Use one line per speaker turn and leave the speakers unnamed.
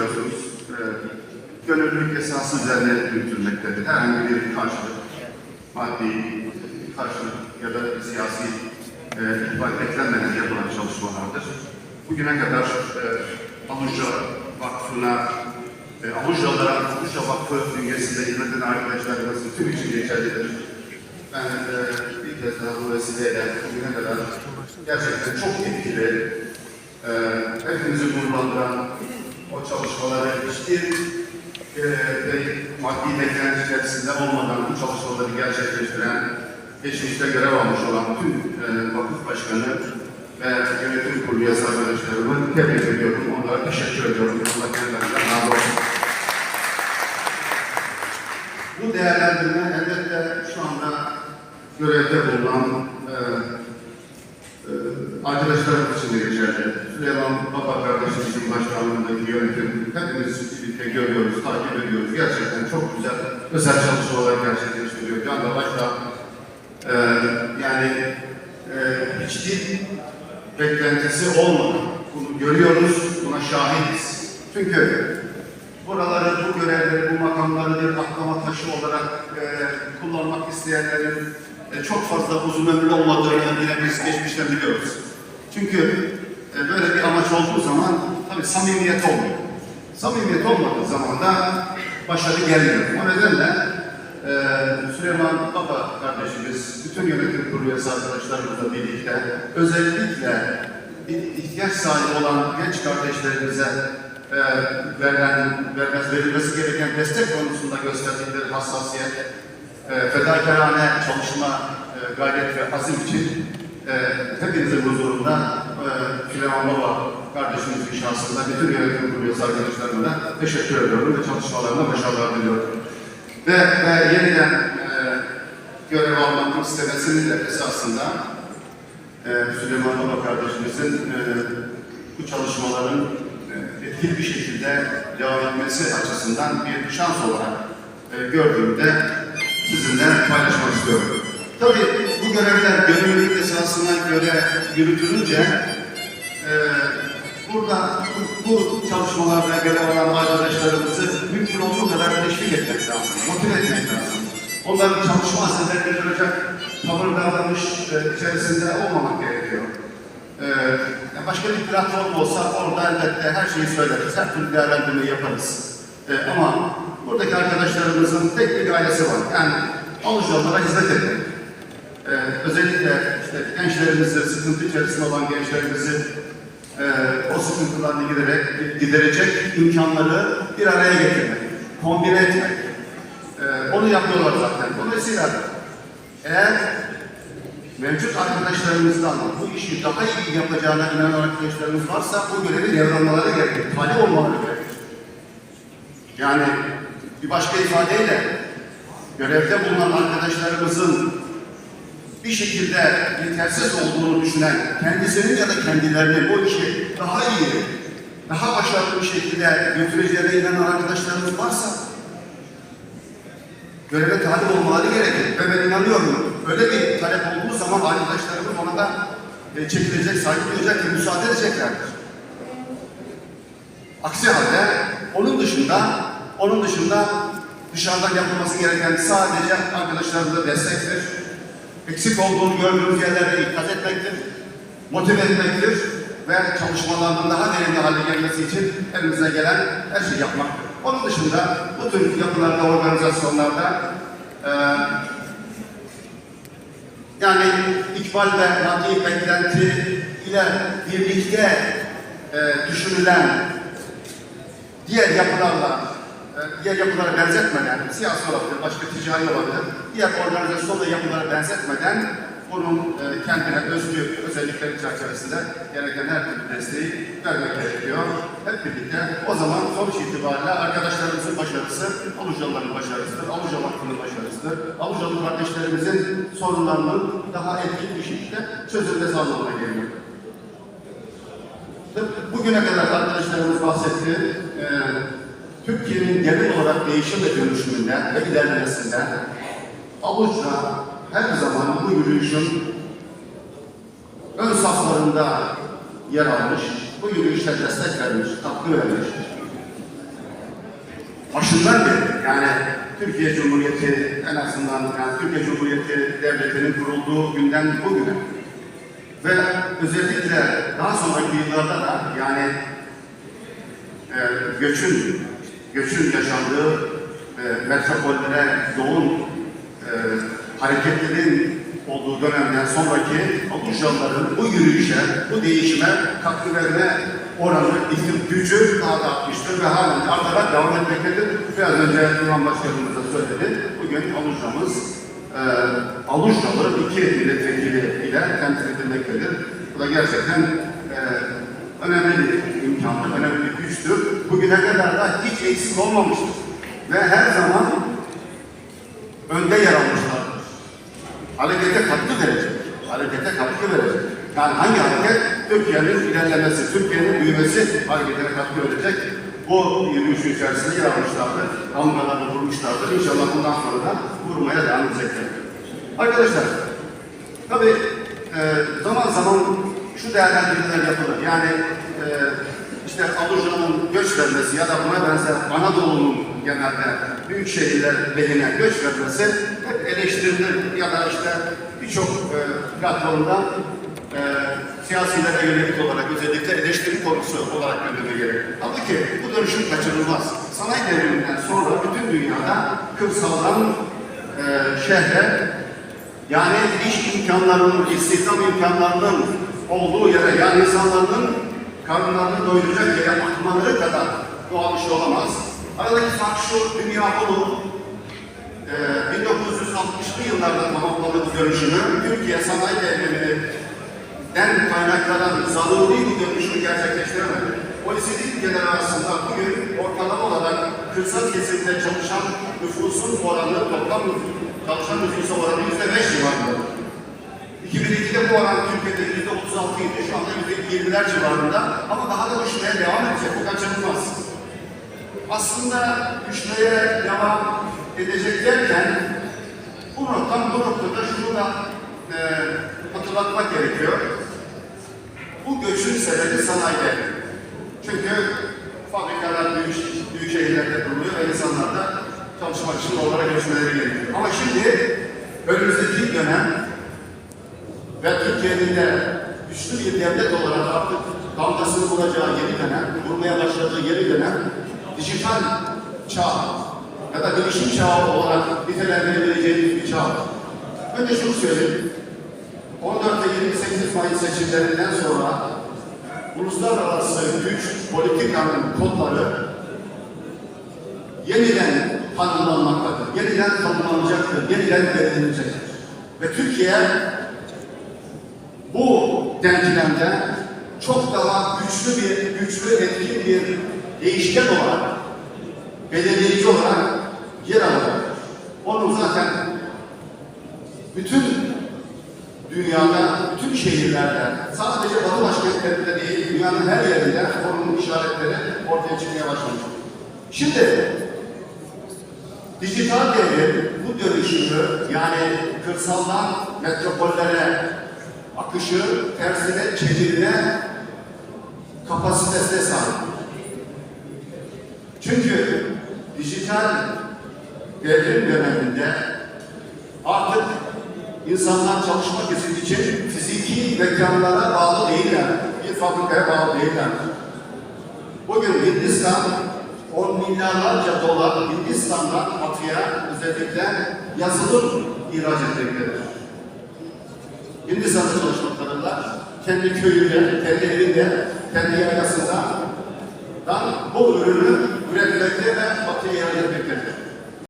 biliyorsunuz e, gönüllülük esası üzerine yürütülmektedir. Herhangi bir karşılık, maddi karşılık ya da siyasi e, ihbar beklenmeden yapılan çalışmalardır. Bugüne kadar e, Aluca Vakfı'na, e, Alucalara, Aluca Vakfı bünyesinde hizmet eden arkadaşlarımız tüm için geçerlidir. Ben e, bir kez daha bu vesileyle bugüne kadar gerçekten çok etkili, e, hepimizi gururlandıran o çalışmaları hiçbir e, e, maddi beklenti içerisinde olmadan bu çalışmaları gerçekleştiren, geçmişte görev almış olan tüm e, vakıf başkanı ve yönetim kurulu üyesi arkadaşlarımı tebrik ediyorum. Onlara teşekkür ediyorum. Allah kendilerinden razı olsun. Bu değerlendirme elbette şu anda görevde bulunan e, e, arkadaşlarımız için de geçerli. Süleyman Baba kardeşimizin başkanlığındaki yönetim hepimiz birlikte görüyoruz, takip ediyoruz. Gerçekten çok güzel özel çalışmalar gerçekleştiriyor. Can da başta e, yani e, hiçbir beklentisi olmadan bunu görüyoruz, buna şahidiz. Çünkü buraları, bu görevleri, bu makamları bir aklama taşı olarak e, kullanmak isteyenlerin e, çok fazla uzun ömürlü olmadığını yine biz geçmişten biliyoruz. Çünkü e, böyle bir amaç olduğu zaman tabii samimiyet olmuyor. Samimiyet olmadığı zaman da başarı gelmiyor. O nedenle e, Süleyman Baba kardeşimiz, bütün yönetim kurulu üyesi arkadaşlarımızla birlikte özellikle ihtiyaç sahibi olan genç kardeşlerimize e, verilen, vermez, verilmesi gereken destek konusunda gösterdikleri hassasiyet, e, fedakarane çalışma, e, gayret ve azim için e, hepinizin huzurunda e, Süleyman Baba kardeşimizin şahsında bütün yönetim kurulu da teşekkür ediyorum ve çalışmalarına başarılar diliyorum. Ve e, yeniden e, görev almak istemesinin de esasında e, Süleyman Baba kardeşimizin e, bu çalışmaların e, etkili bir şekilde devam etmesi açısından bir şans olarak e, gördüğümde sizinle paylaşmak istiyorum. Tabii bu görevler gönüllülük esasına göre yürütülünce e, burada bu, çalışmalarda görev alan arkadaşlarımızı mümkün olduğu kadar teşvik etmek lazım, motive etmek lazım. Onların çalışma azimlerini kıracak tavır davranış e, içerisinde olmamak gerekiyor. Ee, başka bir platform olsa orada elbette her şeyi söyleriz, her türlü değerlendirmeyi yaparız. Ee, ama buradaki arkadaşlarımızın tek bir gayesi var. Yani alıcılara hizmet etmek. Ee, özellikle işte gençlerimizi, sıkıntı içerisinde olan gençlerimizi e, o sıkıntılarını giderek, giderecek imkanları bir araya getirmek, kombine etmek. Ee, onu yapıyorlar zaten. Dolayısıyla eğer mevcut arkadaşlarımızdan bu işi daha iyi yapacağına inanan arkadaşlarımız varsa bu görevi devralmaları gerekir. Talip olmaları gerekir. Yani bir başka ifadeyle görevde bulunan arkadaşlarımızın bir şekilde yetersiz olduğunu düşünen, kendisinin ya da kendilerini bu işi daha iyi, daha başarılı bir şekilde götüreceğine inanan arkadaşlarımız varsa göreve talip olmaları gerekir. Ve ben inanıyorum, öyle bir talep olduğu zaman arkadaşlarımız ona da e, çekilecek, saygı duyacak ve müsaade edeceklerdir. Aksi halde onun dışında, onun dışında dışarıdan yapılması gereken sadece arkadaşlarımıza destektir. Eksik olduğunu gördüğümüz yerlerde ikaz etmektir, motive etmektir ve çalışmalarının daha verimli hale gelmesi için elimizden gelen her şeyi yapmaktır. Onun dışında bu tür yapılarda, organizasyonlarda e, yani ikbal ve maddi beklenti ile birlikte e, düşünülen diğer yapılarla, diğer yapılara benzetmeden, siyasi olabilir, başka ticari olabilir, diğer organizasyon ve yapılara benzetmeden bunun e, kendine özgü özellikleri çerçevesinde gereken her türlü desteği vermek gerekiyor. Hep birlikte o zaman sonuç itibariyle arkadaşlarımızın başarısı, Alucalıların başarısıdır, Aluca Vakfı'nın başarısıdır. Alucalı kardeşlerimizin sorunlarının daha etkili bir şekilde çözülmesi anlamına geliyor. Bugüne kadar arkadaşlarımız bahsetti. Ee, Türkiye'nin genel olarak değişim ve dönüşümünde ve ilerlemesinde Avuç'la her zaman bu yürüyüşün ön saflarında yer almış, bu yürüyüşe destek vermiş, katkı vermiş. başından beri yani Türkiye Cumhuriyeti en azından yani Türkiye Cumhuriyeti Devleti'nin kurulduğu günden bugüne ve özellikle daha sonraki yıllarda da yani e, göçün göçün yaşandığı e, metropollere yoğun e, hareketlerin olduğu dönemden sonraki Avustralların bu yürüyüşe, bu değişime katkı verme oranı, ihtim gücü daha da artmıştır ve halen artarak devam etmektedir. Biraz önce İmam Başkanımız söyledi. Bugün Avustralımız e, Avustralı iki milletvekili ile temsil edilmektedir. Bu da gerçekten e, önemli bir imkandır, önemli bir güçtür. Bugüne kadar da hiç eksik olmamıştır. Ve her zaman önde yer almışlardır. Harekete katkı verecek. Harekete katkı verecek. Yani hangi hareket? Türkiye'nin ilerlemesi, Türkiye'nin büyümesi hareketine katkı verecek. Bu yürüyüşü içerisinde yer almışlardır. Damgalarını vurmuşlardır. İnşallah bundan sonra da vurmaya devam edecekler. Arkadaşlar, tabii e, zaman zaman şu değerlendirmeler yapılır. Yani e, işte Aluca'nın göç vermesi ya da buna benzer Anadolu'nun genelde büyük şehirler lehine göç vermesi hep eleştirilir ya da işte birçok e, platformda e, siyasilere yönelik olarak özellikle eleştiri konusu olarak gündeme gelir. Halbuki bu dönüşüm kaçınılmaz. Sanayi devriminden sonra bütün dünyada kırsaldan e, şehre yani iş imkanlarının, istihdam imkanlarının olduğu yere, yani insanların karınlarını doyuracak yere akmaları kadar doğal bir şey olamaz. Aradaki fark şu, dünya bunu e, 1960'lı yıllarda tamamladığı dönüşümü, Türkiye sanayi devriminden kaynaklanan zaruri bu dönüşümü gerçekleştiremedi. OECD ülkeler arasında bugün ortalama olarak kırsal kesimde çalışan nüfusun oranı, toplam nüfus, çalışan nüfusa oranı yüzde beş civarında. 2002'de bu oran Türkiye'de yüzde 36 idi, şu anda yüzde 20'ler civarında ama daha da düşmeye devam edecek, bu kaçınılmaz. Aslında düşmeye devam edecek derken bu noktadan bu noktada şunu da e, hatırlatmak gerekiyor. Bu göçün sebebi sanayi. Çünkü fabrikalar büyük, büyük şehirlerde kuruluyor ve insanlar da çalışmak için oralara göçmeleri gerekiyor. Ama şimdi önümüzdeki dönem ve Türkiye'nin de güçlü bir devlet olarak artık damgasını vuracağı yeni dönem, vurmaya başladığı yeni dönem dijital çağ ya da bilişim çağı olarak nitelendirebileceğimiz bir çağ. Önce şunu söyleyeyim. 14 ve 28 Mayıs seçimlerinden sonra uluslararası güç politikanın kodları yeniden tanımlanmaktadır, yeniden tanımlanacaktır, yeniden belirlenecektir. Ve Türkiye bu denklemde çok daha güçlü bir, güçlü etkin bir değişken olarak, belirleyici olarak yer alacak. Onu zaten bütün dünyada, bütün şehirlerde, sadece Batı başkentlerinde değil, dünyanın her yerinde onun işaretleri ortaya çıkmaya başlamış. Şimdi dijital devrim bu dönüşümü yani kırsaldan metropollere akışı tersine çevirme kapasitesine sahip. Çünkü dijital devrim döneminde artık insanlar çalışmak için fiziki mekanlara bağlı değiller. Bir fabrikaya bağlı değiller. Bugün Hindistan on milyarlarca dolar Hindistan'dan batıya özellikle yazılım ihraç etmektedir. Hindistan'da çalışmaklarında, kendi köyünde, kendi evinde, kendi yaylasında bu ürünü üretmekte ve batıya ihraç.